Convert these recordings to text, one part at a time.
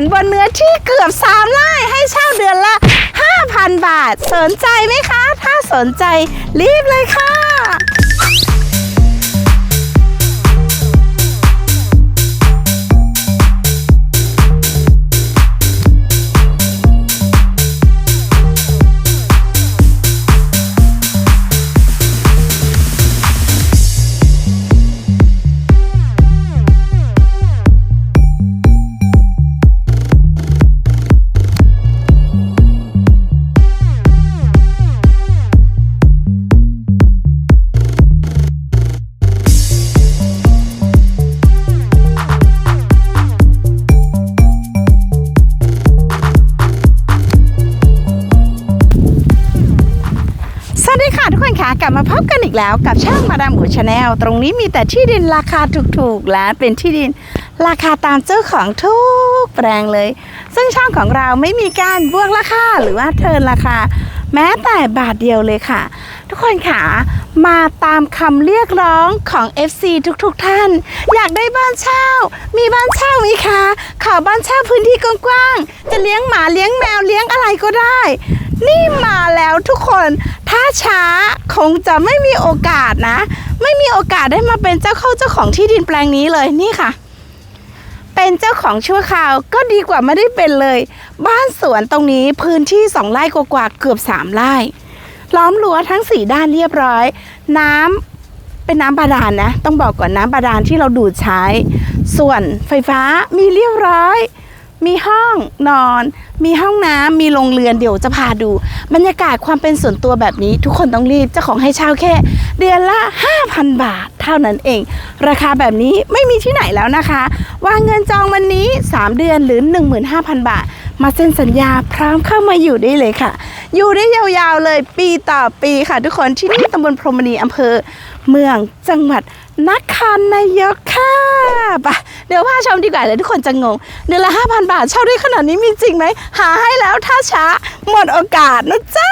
วนบนเนื้อที่เกือบ3ไร่ให้เช่าเดือนละ 5,000 บาท สนใจไหมคะ ถ้าสนใจรีบเลยค่ะ ลับมาพบกันอีกแล้วกับช่างมาดามหมูชาแนลตรงนี้มีแต่ที่ดินราคาถูกๆ และเป็นที่ดินราคาตามเจ้าของทุกแปลงเลย ซึ่งช่องของเราไม่มีการบวกราคาหรือว่าเทิร์นราคา แม้แต่บาทเดียวเลยค่ะ ทุกคนค่ะมาตามคำเรียกร้องของ FC ทุกๆทท่าน อยากได้บ้านเช่า มีบ้านเช่าไหมคะขอบ้านเช่าพื้นที่กว้างๆจะเลี้ยงหมาเลี้ยงแมวเลี้ยงอะไรก็ได้ นี่มาแล้วทุกคน ถ้าช้าคงจะไม่มีโอกาสนะ ไม่มีโอกาสได้มาเป็นเจ้าเข้าเจ้าของที่ดินแปลงนี้เลยนี่ค่ะ เป็นเจ้าของชั่วคราวก็ดีกว่าไม่ได้เป็นเลย บ้านสวนตรงนี้พื้นที่สองไร่กว่าเกือบสามไร่ ล้อมรั้วทั้งสี่ด้านเรียบร้อย น้ำเป็นน้ำบาดาลนะต้องบอกก่อนน้ำบาดาลที่เราดูดใช้ ส่วนไฟฟ้ามีเรียบร้อย มีห้องนอน มีห้องน้ำมีโรงเรือนเดี๋ยวจะพาดู บรรยากาศความเป็นส่วนตัวแบบนี้ ทุกคนต้องรีบเจ้าของให้เช่าแค่ เดือนละ 5,000 บาท ท่านั้นเอง ราคาแบบนี้ไม่มีที่ไหนแล้วนะคะ วางเงินจองวันนี้ 3 เดือนหรือ 15,000 บาท มาเซ็นสัญญาพร้อมเข้ามาอยู่ได้เลยค่ะ อยู่ได้ยาวๆเลยปีต่อปีค่ะ ทุกคนที่นี่ตำบลพรหมณีอำเภอ เมืองจังหวัดนครนายกค่ะไปเดี๋ยวพาชมดีกว่าเดี๋ยวทุกคนจะงง เดือนละ 5,000 บาทเช่าได้ขนาดนี้มีจริงไหม หาให้แล้วถ้าช้าหมดโอกาสนะจ๊ะ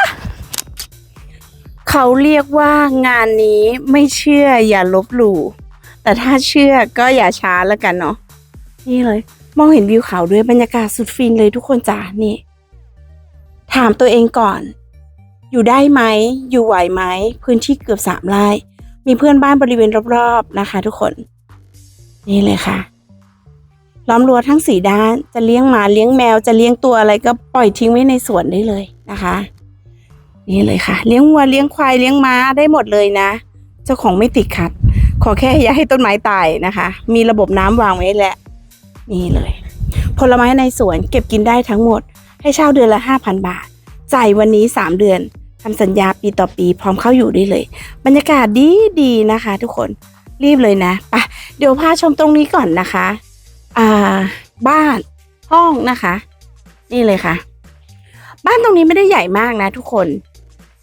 เขาเรียกว่างานนี้ไม่เชื่ออย่าลบหลู่ แต่ถ้าเชื่อก็อย่าช้าแล้วกันเนาะนี่เลย มองเห็นวิวเขาด้วยบรรยากาศสุดฟินเลยทุกคนจ้านี่ ถามตัวเองก่อน อยู่ได้ไหม อยู่ไหวไหม พื้นที่เกือบสามไร่มีเพื่อนบ้านบริเวณรอบๆนะคะ ทุกคน นี่เลยค่ะล้อมรั้วทั้งสี่ด้านจะเลี้ยงหมาเลี้ยงแมวจะเลี้ยงตัวอะไรก็ปล่อยทิ้งไว้ในสวนได้เลยนะคะ นี่เลยค่ะ เลี้ยงวัวเลี้ยงควายเลี้ยงม้าได้หมดเลยนะ เจ้าของไม่ติดขัด ขอแค่อย่าให้ต้นไม้ตายนะคะ มีระบบน้ำวางไว้แหละนี่เลย ผลไม้ในสวนเก็บกินได้ทั้งหมด ให้เช่าเดือนละ 5,000 บาท จ่ายวันนี้ 3 เดือนทำสัญญาปีต่อปีพร้อมเข้าอยู่ได้เลย บรรยากาศดีดีนะคะ ทุกคนรีบเลยนะปะเดี๋ยวพาชมตรงนี้ก่อนนะคะอ่าบ้านห้องนะคะ นี่เลยค่ะ บ้านตรงนี้ไม่ได้ใหญ่มากนะทุกคน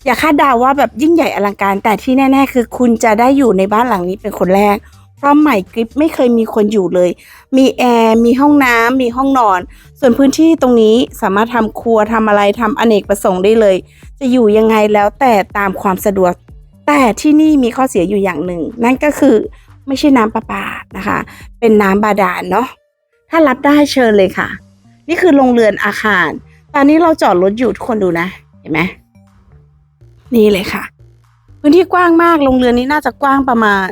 อย่าคาดเดาว่าแบบยิ่งใหญ่อลังการ แต่ที่แน่ ๆ คือคุณจะได้อยู่ในบ้านหลังนี้เป็นคนแรก เพราะใหม่กริปไม่เคยมีคนอยู่เลย มีแอร์มีห้องน้ำมีห้องนอน ส่วนพื้นที่ตรงนี้สามารถทำครัวทำอะไรทำอเนกประสงค์ได้เลย จะอยู่ยังไงแล้วแต่ตามความสะดวก แต่ที่นี่มีข้อเสียอยู่อย่างหนึ่ง นั่นก็คือไม่ใช่น้ำประปานะคะ เป็นน้ำบาดาลเนาะถ้ารับได้เชิญเลยค่ะ นี่คือโรงเรือนอาคาร ตอนนี้เราจอดรถอยู่ทุกคนดูนะ เห็นไหม นี่เลยค่ะ พื้นที่กว้างมากโรงเรือนนี้น่าจะกว้างประมาณ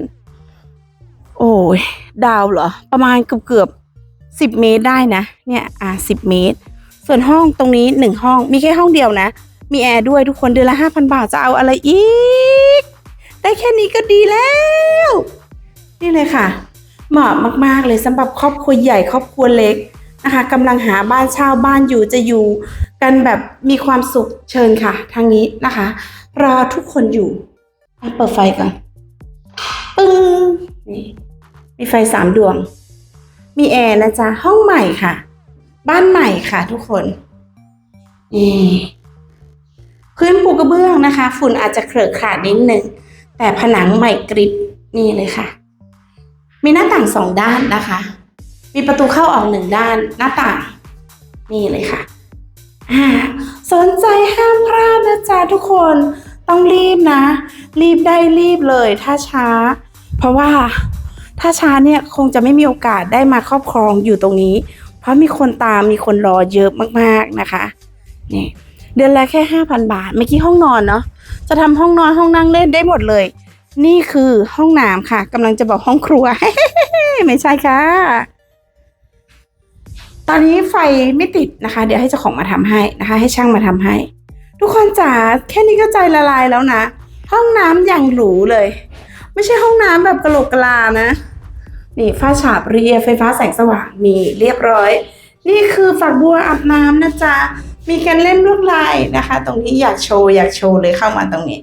โอ้ยดาวเหรอ ประมาณเกือบเกือบสิบเมตรได้นะ เนี่ยอะสิบเมตร ส่วนห้องตรงนี้หนึ่งห้องมีแค่ห้องเดียวนะ มีแอร์ด้วยทุกคนเดือนละห้าพันบาทจะเอาอะไรอีก ได้แค่นี้ก็ดีแล้ว นี่เลยค่ะ เหมาะมากๆเลยสำหรับครอบครัวใหญ่ครอบครัวเล็กนะคะกำลังหาบ้านเช่าบ้านอยู่จะอยู่กันแบบมีความสุขเชิญค่ะ ทางนี้นะคะ รอทุกคนอยู่เปิดไฟก่อนปึ้งนี่มีไฟสามดวง มีแอร์นะจ๊ะ ห้องใหม่ค่ะ บ้านใหม่ค่ะทุกคนนี่พื้นปูกระเบื้องนะคะ ฝุ่นอาจจะเครอะขาดนิดหนึ่งแต่ผนังใหม่กริบนี่เลยค่ะ มีหน้าต่างสองด้านนะคะ มีประตูเข้าออกหนึ่งด้านหน้าต่าง นี่เลยค่ะอ่าสนใจห้ามพลาดนะจ๊ะทุกคน ต้องรีบนะ รีบได้รีบเลยถ้าช้า เพราะว่าถ้าช้าเนี่ยคงจะไม่มีโอกาสได้มาครอบครองอยู่ตรงนี้ เพราะมีคนตามมีคนรอเยอะมากๆนะคะนี่เดือนละแค่ห้าพันบาท เมื่อกี้ห้องนอนเนาะจะทำห้องนอนห้องนั่งเล่นได้หมดเลย นี่คือห้องน้ำค่ะกำลังจะบอกห้องครัว ไม่ใช่ค่ะ ตอนนี้ไฟไม่ติดนะคะ เดี๋ยวให้เจ้าของมาทำให้นะคะ ให้ช่างมาทำให้ ทุกคนจ๋าแค่นี้ก็ใจละลายแล้วนะ ห้องน้ำอย่างหรูเลย ไม่ใช่ห้องน้ำแบบกระโหลกกะลานะ นี่ฝ้าฉาบเรียไฟฟ้าแสงสว่างมีเรียบร้อย นี่คือฝักบัวอาบน้ำนะจ๊ะ มีการเล่นลวดลายนะคะ ตรงนี้อยากโชว์อยากโชว์เลยเข้ามาตรงนี้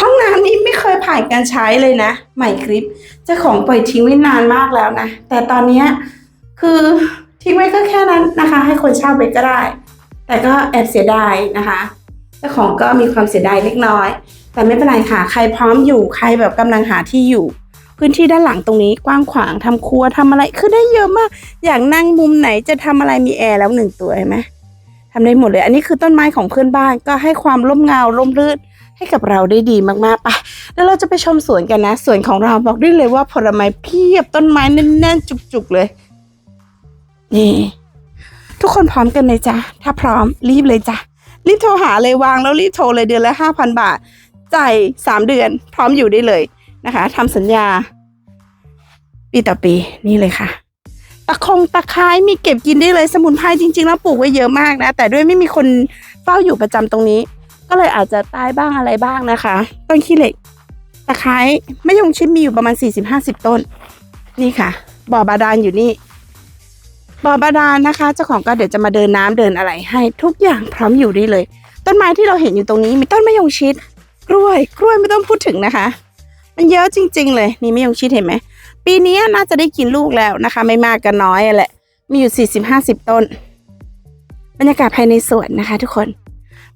ห้องน้ำนี้ไม่เคยผ่านการใช้เลยนะ ใหม่คลิปเจ้าของปล่อยทิ้งไว้นานมากแล้วนะ แต่ตอนเนี้คือทิ้งไว้ก็แค่นั้นนะคะ ให้คนเช่าไปก็ได้ แต่ก็แอบเสียดายนะคะเจ้าของก็มีความเสียดายเล็กน้อย แต่ไม่เป็นไรค่ะ ใครพร้อมอยู่ใครแบบกำลังหาที่อยู่ พื้นที่ด้านหลังตรงนี้กว้างขวางทำครัวทำอะไรคือได้เยอะมาก อยากนั่งมุมไหนจะทำอะไรมีแอร์แล้วหนึ่งตัวเห็นไหมทำได้หมดเลย อันนี้คือต้นไม้ของเพื่อนบ้านก็ให้ความร่มเงาร่มรื่นให้กับเราได้ดีมากๆไปแล้วเราจะไปชมสวนกันนะสวนของเราบอกได้เลยว่าผลไม้เพียบต้นไม้แน่นๆจุกๆเลยนี่ ทุกคนพร้อมกันเลยจ้ะถ้าพร้อมรีบเลยจ้ะรีบโทรหาเลยวางแล้วรีบโทรเลยเดือนละห้าพันบาทจ่ายสามเดือน พร้อมอยู่ได้เลยนะคะทำสัญญา ปีต่อปีนี่เลยค่ะ ตะคงตะไคร้มีเก็บกินได้เลยสมุนไพรจริง ๆ แล้วปลูกไว้เยอะมากนะ แต่ด้วยไม่มีคนเฝ้าอยู่ประจำตรงนี้ ก็เลยอาจจะตายบ้างอะไรบ้างนะคะต้นขี้เหล็ก ตะไคร้ไม่ยงชิดมีอยู่ประมาณ 40-50 ต้น นี่ค่ะบ่อบาดาลอยู่นี่ บ่อบาดาลนะคะ เจ้าของก็เดี๋ยวจะมาเดินน้ำเดินอะไรให้ทุกอย่างพร้อมอยู่ได้เลย ต้นไม้ที่เราเห็นอยู่ตรงนี้มีต้นมะยงชิดกล้วยกล้วยไม่ต้องพูดถึงนะคะ มันเยอะจริง ๆ เลยนี่มะยงชิดเห็นไหมปีนี้น่าจะได้กินลูกแล้วนะคะ ไม่มากก็น้อยแหละ มีอยู่ 40-50 ต้น บรรยากาศภายในสวนนะคะ ทุกคน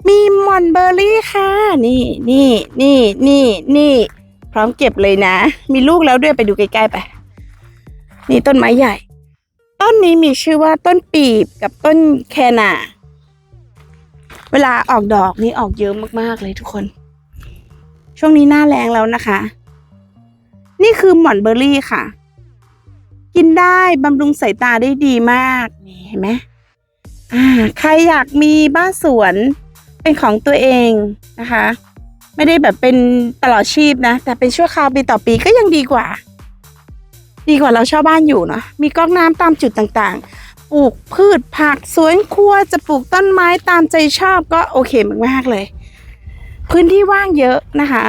มีมอนเบอร์รี่ค่ะ นี่นี่นี่นี่นี่พร้อมเก็บเลยนะ มีลูกแล้วด้วยไปดูใกล้ๆไป นี่ต้นไม้ใหญ่ ต้นนี้มีชื่อว่าต้นปีบกับต้นแคนา เวลาออกดอกนี่ออกเยอะมากๆเลยทุกคน ช่วงนี้หน้าแรงแล้วนะคะ นี่คือหม่อนเบอร์รี่ค่ะ กินได้บำรุงสายตาได้ดีมากนี่เห็นไหมอ่าใครอยากมีบ้านสวนเป็นของตัวเองนะคะ ไม่ได้แบบเป็นตลอดชีพนะ แต่เป็นชั่วคราวปีต่อปีก็ยังดีกว่า ดีกว่าเราเช่าบ้านอยู่เนาะมีก๊อกน้ำตามจุดต่างๆ ปลูกพืชผักสวนครัวจะปลูกต้นไม้ตามใจชอบก็โอเคมากๆเลย พื้นที่ว่างเยอะนะคะ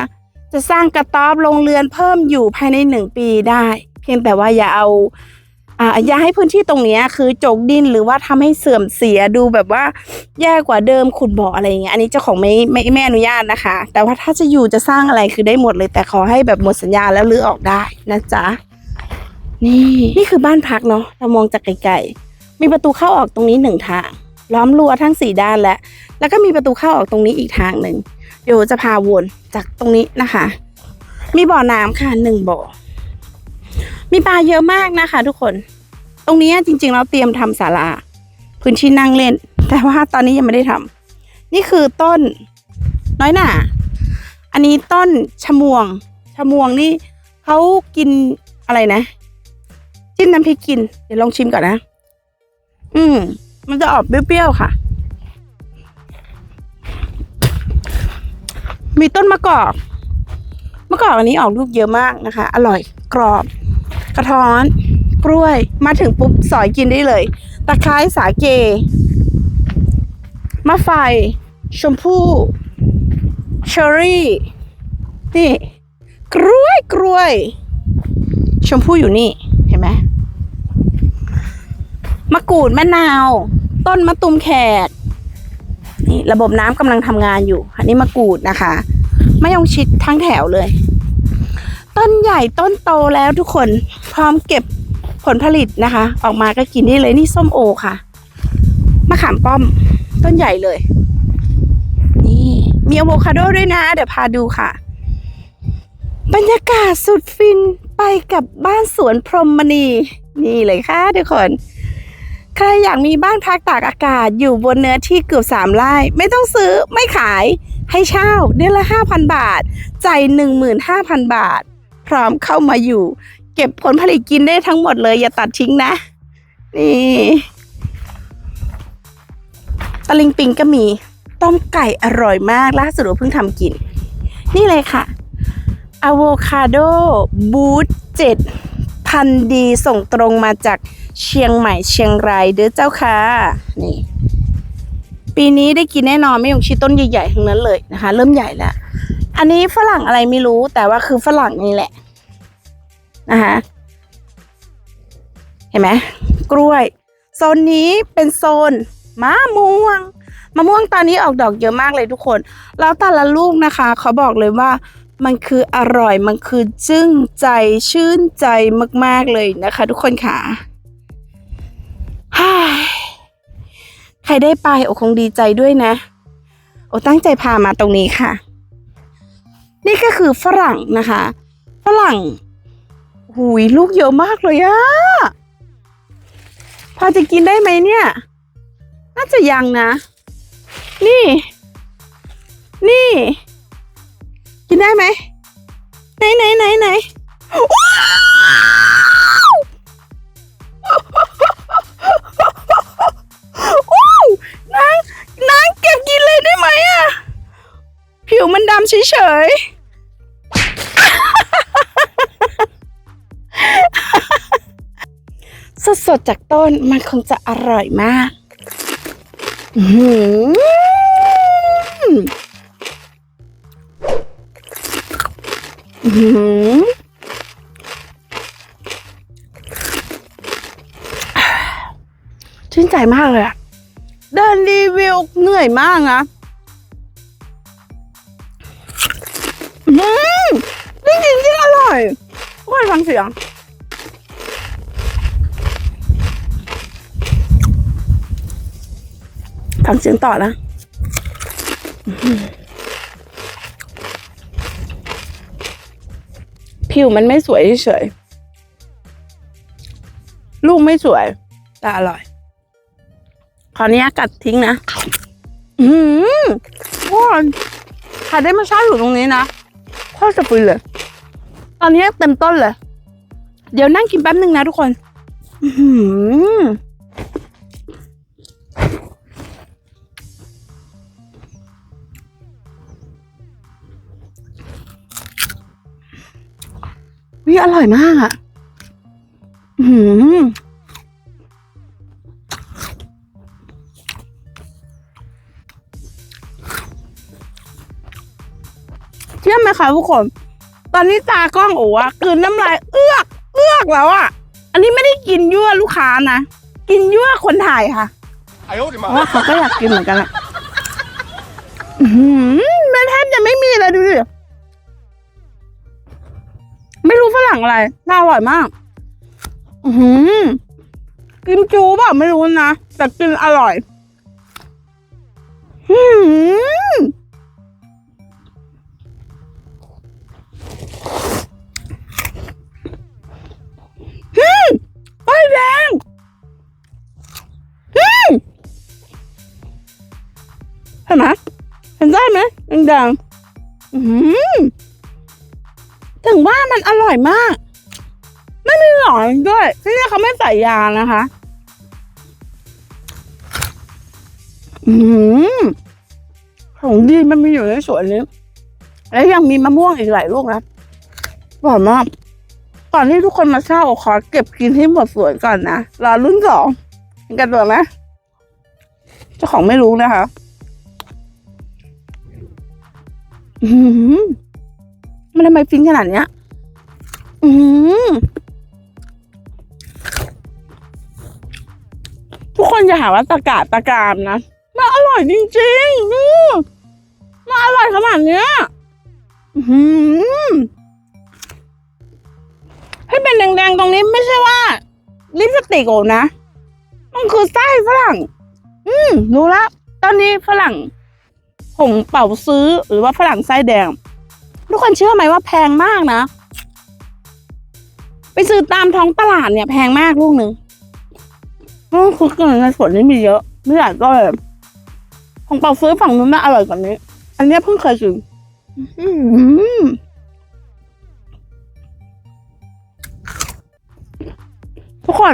จะสร้างกระต๊อบโรงเรือนเพิ่มอยู่ภายในหนึ่งปีได้ เพียงแต่ว่าอย่าเอาอ่าอย่าให้พื้นที่ตรงนี้คือจกดินหรือว่าทำให้เสื่อมเสียดูแบบว่าแย่กว่าเดิมขุดบ่ออะไรอย่างเงี้ยอันนี้เจ้าของไม่ไม่ไม่อนุญาตนะคะ แต่ว่าถ้าจะอยู่จะสร้างอะไรคือได้หมดเลยแต่ขอให้แบบหมดสัญญาแล้วรื้อออกได้นะจ๊ะ นี่นี่คือบ้านพักเนาะเรามองจากไกลๆมีประตูเข้าออกตรงนี้หนึ่งทาง ล้อมรั้วทั้งสี่ด้านแล้วแล้วก็มีประตูเข้าออกตรงนี้อีกทางหนึ่งเดี๋ยวจะพาวนจากตรงนี้นะคะ มีบ่อน้ำค่ะหนึ่งบ่อมีปลาเยอะมากนะคะ ทุกคน ตรงนี้จริงๆเราเตรียมทำศาลาพื้นที่นั่งเล่น แต่ว่าตอนนี้ยังไม่ได้ทำนี่คือต้นน้อยหน่าอันนี้ต้นชะมวงชะมวงนี่เขากินอะไรนะ จิ้มน้ำพริกกิน เดี๋ยวลองชิมก่อนนะ อืม มันจะออกเปรี้ยวๆค่ะ มีต้นมะกอก มะกอกอันนี้ออกลูกเยอะมากนะคะ อร่อย กรอบ กระท้อน กล้วย มาถึงปุ๊บสอยกินได้เลย ตะไคร้สาเก มะไฟ ชมพู่ เชอร์รี่ นี่ กล้วย กล้วย ชมพู่อยู่นี่ ห็นไหมมะกรูดมะนาว ต้นมะตูมแขกนี่ระบบน้ำกำลังทำงานอยู่ อันนี้มะกรูดนะคะมะยงชิดทั้งแถวเลย ต้นใหญ่ต้นโตแล้วทุกคนพร้อมเก็บผลผลิตนะคะ ออกมาก็กินได้เลยนี่ส้มโอค่ะมะขามป้อม ต้นใหญ่เลย นี่มีอะโวคาโดด้วยนะ เดี๋ยวพาดูค่ะ บรรยากาศสุดฟิน ไปกับบ้านสวนพรหมณี นี่เลยค่ะทุกคน ใครอยากมีบ้านพักตากอากาศอยู่บนเนื้อที่เกือบสามไร่ไม่ต้องซื้อไม่ขายให้เช่าเดือนละห้าพันบาท ใจ่ายหนึ่งหมื่นห้าพันบาท พร้อมเข้ามาอยู่ เก็บผลผลิตกินได้ทั้งหมดเลย อย่าตัดทิ้งนะ นี่ตะลิงปิงก็มี ต้มไก่อร่อยมากล่าสุดเราเพิ่งทำกิน นี่เลยค่ะ อะโวคาโดบูทเจ็ดพันดีส่งตรงมาจากเชียงใหม่เชียงรายเด้อเจ้าค่ะนี่ ปีนี้ได้กินแน่นอนไม่ยงชิดต้นใหญ่ๆทั้งนั้นเลยนะคะ เริ่มใหญ่แล้ว อันนี้ฝรั่งอะไรไม่รู้แต่ว่าคือฝรั่งนี่แหละนะคะเห็นไหมกล้วย โซนนี้เป็นโซนมะม่วงมะม่วงตอนนี้ออกดอกเยอะมากเลยทุกคน แล้วแต่ละลูกนะคะ เขาบอกเลยว่า มันคืออร่อยมันคือจึ้งใจชื่นใจมาก ๆ เลยนะคะ ทุกคนค่ะฮ่าใครได้ไปโอคงดีใจด้วยนะ โอตั้งใจพามาตรงนี้ค่ะ นี่ก็คือฝรั่งนะคะ ฝรั่งหุยลูกเยอะมากเลยอะพอจะกินได้ไหมเนี่ย น่าจะยังนะ นี่ นี่ กินได้ไหมไหนไหนไหนไหนนางนางเก็บกินเลยได้ไหมอะผิวมันดำเฉยๆสดๆจากต้นมันคงจะอร่อยมาก อื้อ ชื่นใจมากเลยอะเดินรีวิวเหนื่อยมากนะอืมจริงๆจริงอร่อยทุกคนฟังเสียงฟังเสียงต่อนะอื้อหือ ผิวมันไม่สวยเฉยๆลูกไม่สวย แต่อร่อย ขออนุญาตกัดทิ้งนะ อืมว้าวใครได้มาเช่าอยู่ตรงนี้นะโคตรจะฟินเลย ตอนนี้เต็มต้นเลย เดี๋ยวนั่งกินแป๊บหนึ่งนะทุกคน อือ วิอร่อยมากอะหืมเชื่ยอไหมคะทุกคน ตอนนี้ตากล้องโอ้ะกืนน้ำลายเอื้อก เอื้อกแล้วอะ อันนี้ไม่ได้กินยั่วลูกค้านะ กินยั่วคนถ่ายค่ะเพราะว่าเขาก็อยากกินเหมือนกันแหละแม่แทบจะไม่มีเลยดูดิ ไม่รู้ฝรั่งอะไรน่าอร่อยมาก อือหือกินจูเปล่าไม่รู้นะ แต่กินอร่อย อือหืออืมไฟแดงอืมเห็นไหมเห็นได้ไหมแดงๆอือหือ ถึงว่ามันอร่อยมาก ไม่มีหนอนด้วย ที่นี่เขาไม่ใส่ยานะคะ อืมของดีมันมีอยู่ในสวนนี้ แล้วยังมีมะม่วงอีกหลายลูกนะบอกมากก่อนที่ทุกคนมาเช่าขอเก็บกินให้หมดสวนก่อนนะ รอรุ่นสองเห็นกันตัวไหมเจ้าของไม่รู้นะคะ อืม มันทำไมฟินขนาดเนี้ย อืมทุกคนอย่าหาว่าตะกาตะกามนะมันอร่อยจริงๆนี่มันอร่อยขนาดเนี้ย อือหือให้เป็นแดงๆตรงนี้ไม่ใช่ว่า ลิปสติกโอนะ มันคือไส้ฝรั่ง อืมรู้แล้ว ตอนนี้ฝรั่งผงเป่าซื้อหรือว่าฝรั่งไส้แดง ทุกคนเชื่อไหมว่าแพงมากนะ ไปซื้อตามท้องตลาดเนี่ยแพงมากลูกหนึ่งอืมคือเกินในสวนนี้มีเยอะไม่อยากก็เลยของเปาซื้อฝั่งนู้นน่าอร่อยกว่านี้ อันนี้เพิ่งเคยกินอื้อทุกคน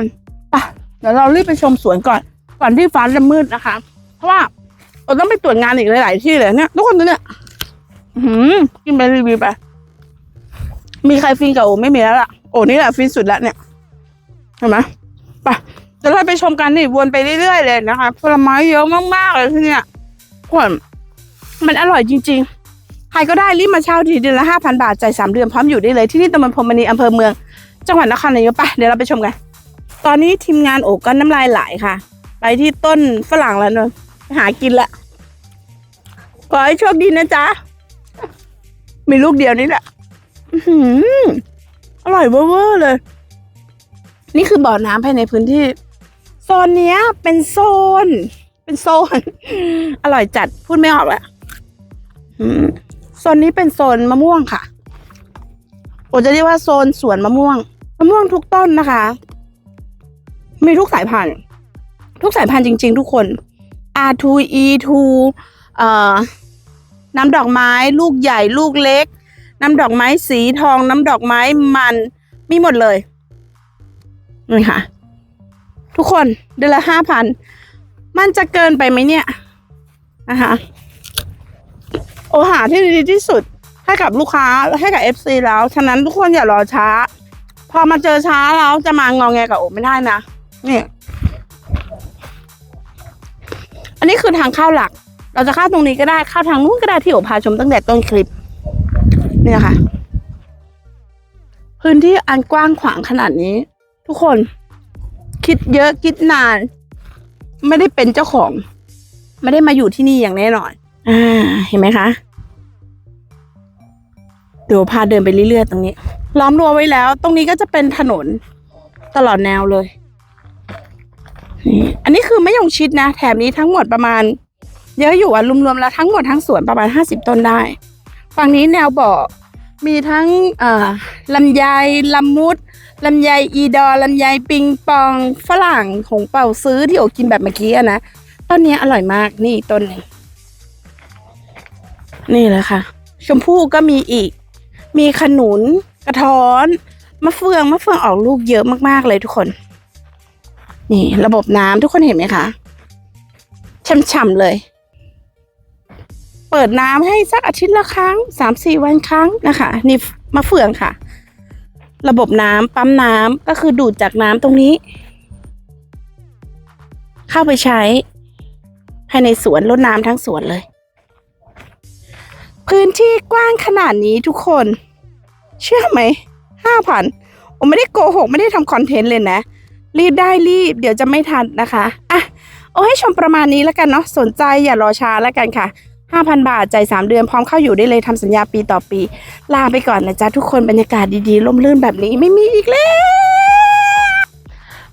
ไปเดี๋ยวเรารีบไปชมสวนก่อน ก่อนที่ฟ้าจะมืดนะคะ เพราะว่าเราต้องไปตรวจงานอีกหลาย ๆ ที่เลยเนี่ย ทุกคนดูเนี่ย หืมกินไปรีวิวไป มีใครฟินกับโอไม่มีแล้วล่ะ โอ้นี่แหละฟินสุดแล้วเนี่ย เห็นไหมไปเดี๋ยวเราไปชมกันนี่วนไปเรื่อยๆเลยนะคะ ผลไม้เยอะมากๆเลยที่เนี่ยทุกคนมันอร่อยจริง ๆ ใครก็ได้รีบมาเช่าทีเดือนละห้าพันบาทจ่ายสามเดือนพร้อมอยู่ได้เลยที่นี่ตำบลพรมณีอำเภอเมือง จังหวัดนครนายกไปเดี๋ยวเราไปชมกัน ตอนนี้ทีมงานโอกก็น้ำลายไหลค่ะ ไปที่ต้นฝรั่งแล้วเนอะไปหากินละขอให้โชคดีนะจ๊ะ มีลูกเดียวนี่แหละอร่อยเวอร์เลย นี่คือบ่อน้ำภายในพื้นที่ โซนเนี้ย เป็นโซน เป็นโซน อร่อยจัดพูดไม่ออกแหละโซนนี้เป็นโซนมะม่วงค่ะผมจะเรียกว่าโซนสวนมะม่วง มะม่วงทุกต้นนะคะ มีทุกสายพันธุ์ ทุกสายพันธุ์จริง ๆ ทุกคน R2 E2 เอ่อ น้ำดอกไม้ลูกใหญ่ลูกเล็ก น้ำดอกไม้สีทอง น้ำดอกไม้มันมีหมดเลยนี่ค่ะ ทุกคนเดือนละห้าพันมันจะเกินไปไหมเนี่ยนะคะโอหาที่ดีที่สุดให้กับลูกค้าให้กับ FC แล้ว ฉะนั้นทุกคนอย่ารอช้า พอมาเจอช้าแล้วจะมางองแงกับโอไม่ได้นะนี่อันนี้คือทางเข้าหลัก เราจะเข้าตรงนี้ก็ได้เข้าทางนู้นก็ได้ที่โอพาชมตั้งแต่ต้นคลิป เนี่ยค่ะ พื้นที่อันกว้างขวางขนาดนี้ ทุกคน คิดเยอะคิดนาน ไม่ได้เป็นเจ้าของ ไม่ได้มาอยู่ที่นี่อย่างแน่นอน อ่า เห็นไหมคะเดี๋ยวพาเดินไปเรื่อยๆตรงนี้ ล้อมรั้วไว้แล้ว ตรงนี้ก็จะเป็นถนนตลอดแนวเลยนี่อันนี้คือไม่ยงชิดนะ แถบนี้ทั้งหมดประมาณ เยอะอยู่อะรวมๆแล้วทั้งหมดทั้งสวนประมาณห้าสิบต้นได้ ฝั่งนี้แนวบ่อมีทั้งลำไยลำมุดลำไยอีดอลำไยปิงปองฝรั่งของเป่าซื้อที่โอกินแบบเมื่อกี้นะต้นนี้อร่อยมากนี่ต้นนึ่งนี่เลยค่ะ ชมพู่ก็มีอีก มีขนุนกระท้อนมะเฟืองมะเฟืองออกลูกเยอะมากๆเลยทุกคน นี่ ระบบน้ำทุกคนเห็นไหมคะช่ำๆเลย เปิดน้ำให้สักอาทิตย์ละครั้งสามสี่วันครั้งนะคะ นี่มะเฟืองค่ะ ระบบน้ำปั๊มน้ำก็คือดูดจากน้ำตรงนี้ เข้าไปใช้ภายในสวนรดน้ำทั้งสวนเลย พื้นที่กว้างขนาดนี้ทุกคน เชื่อไหมห้าพันผมไม่ได้โกหกไม่ได้ทำคอนเทนต์เลยนะ รีบได้รีบ เดี๋ยวจะไม่ทันนะคะอะเอาให้ชมประมาณนี้แล้วกันเนาะสนใจอย่ารอช้าแล้วกันค่ะ 5,000 บาทจ่าย3เดือนพร้อมเข้าอยู่ได้เลยทำสัญญาปีต่อปี ลาไปก่อนนะจ๊ะทุกคนบรรยากาศดีๆร่มรื่นแบบนี้ไม่มีอีกแล้ว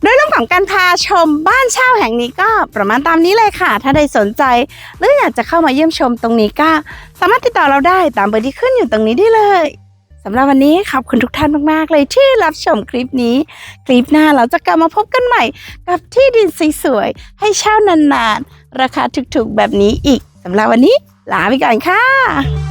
โดยเรื่องของการพาชมบ้านเช่าแห่งนี้ก็ประมาณตามนี้เลยค่ะ ถ้าใดสนใจ หรืออยากจะเข้ามาเยี่ยมชมตรงนี้ก็ สามารถติดต่อเราได้ตามเบอร์ที่ขึ้นอยู่ตรงนี้ได้เลยสำหรับวันนี้ขอบคุณทุกท่านมากๆเลยที่รับชมคลิปนี้ คลิปหน้าเราจะกลับมาพบกันใหม่ กับที่ดินสวยๆให้เช่านานๆ ราคาถูกๆแบบนี้อีกสำหรับวันนี้ ลาไปก่อนค่ะ